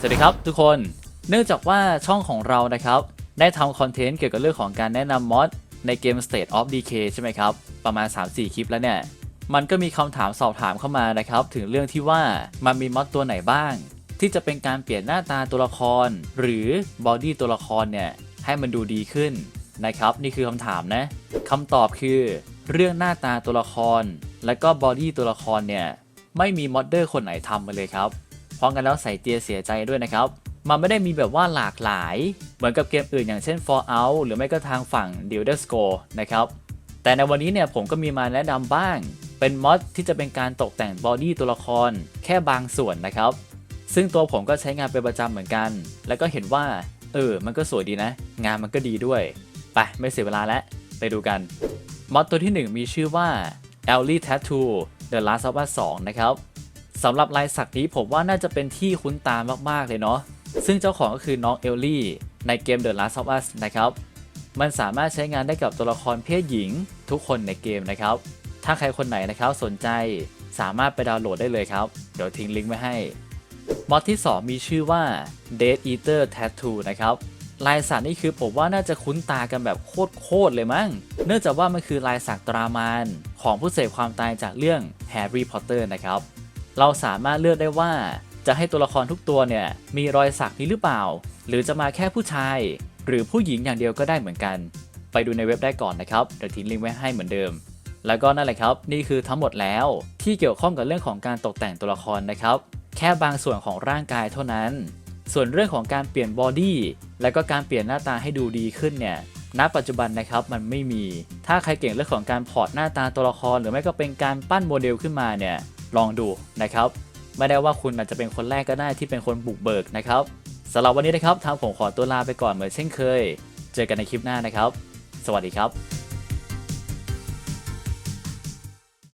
สวัสดีครับทุกคน เนื่องจากว่าช่องของเรานะครับ ได้ทำคอนเทนต์เกี่ยวกับเรื่องของการแนะนำมอดในเกม State of Decay ใช่ไหมครับ ประมาณ 3-4 คลิปแล้วเนี่ย มันก็มีคำถามสอบถามเข้ามานะครับ ถึงเรื่องที่ว่ามันมีมอดตัวไหนบ้าง ที่จะเป็นการเปลี่ยนหน้าตาตัวละคร หรือบอดี้ตัวละครเนี่ย ให้มันดูดีขึ้นนะครับ นี่คือคำถามนะคำตอบคือ เรื่องหน้าตาตัวละคร และก็บอดี้ตัวละครเนี่ยไม่มีมอดเดอร์คนไหนทำมาเลยครับ พราะงั้นแล้วใส่เตียเสียใจด้วยนะครับ มันไม่ได้มีแบบว่าหลากหลาย เหมือนกับเกมอื่นอย่างเช่น Fallout หรือไม่ก็ทางฝั่ง d e l d e r Scroll นะครับ แต่ในวันนี้เนี่ยผมก็มีมาแนะนำบ้าง เป็นมอดที่จะเป็นการตกแต่งบอดี้ตัวละคร แค่บางส่วนนะครับ ซึ่งตัวผมก็ใช้งานเป็นประจำเหมือนกัน แล้วก็เห็นว่า เออ มันก็สวยดีนะ งานมันก็ดีด้วย ไปไม่เสียเวลาแล้วไปดูกันมอดตัวที่ 1 มีชื่อว่า Ellie Tattoo The Last of Us 2 นะครับ สำหรับลายสักนี้ผมว่าน่าจะเป็นที่คุ้นตามากๆเลยเนาะซึ่งเจ้าของก็คือน้องเอลลี่ในเกม The Last of Us นะครับ มันสามารถใช้งานได้กับตัวละครเพศหญิงทุกคนในเกมนะครับ ถ้าใครคนไหนนะครับสนใจสามารถไปดาวน์โหลดได้เลยครับ เดี๋ยวทิ้งลิงก์ไว้ให้ มอดที่ 2 มีชื่อว่า Dead Eater Tattoo นะครับ ลายสักนี่คือผมว่าน่าจะคุ้นตากันแบบโคตรๆเลยมั้ง เนื่องจากว่ามันคือลายสักตรามานของผู้เสพความตายจากเรื่อง Harry Potter นะครับ เราสามารถเลือกได้ว่าจะให้ตัวละครทุกตัวเนี่ยมีรอยสักนี้หรือเปล่า หรือจะมาแค่ผู้ชาย หรือผู้หญิงอย่างเดียวก็ได้เหมือนกัน ไปดูในเว็บได้ก่อนนะครับเดี๋ยวทิ้งลิงก์ไว้ให้เหมือนเดิม แล้วก็นั่นแหละครับ นี่คือทั้งหมดแล้วที่เกี่ยวข้องกับเรื่องของการตกแต่งตัวละครนะครับ แค่บางส่วนของร่างกายเท่านั้น ส่วนเรื่องของการเปลี่ยนบอดี้และก็การเปลี่ยนหน้าตาให้ดูดีขึ้นเนี่ยณปัจจุบันนะครับมันไม่มี ถ้าใครเก่งเรื่องของการพอร์ตหน้าตาตัวละคร หรือไม่ก็เป็นการปั้นโมเดลขึ้นมาเนี่ย ลองดูนะครับ ไม่ได้ว่าคุณอาจจะเป็นคนแรกก็ได้ที่เป็นคนบุกเบิกนะครับสำหรับวันนี้นะครับทางผมขอตัวลาไปก่อนเหมือนเช่นเคย เจอกันในคลิปหน้านะครับ สวัสดีครับ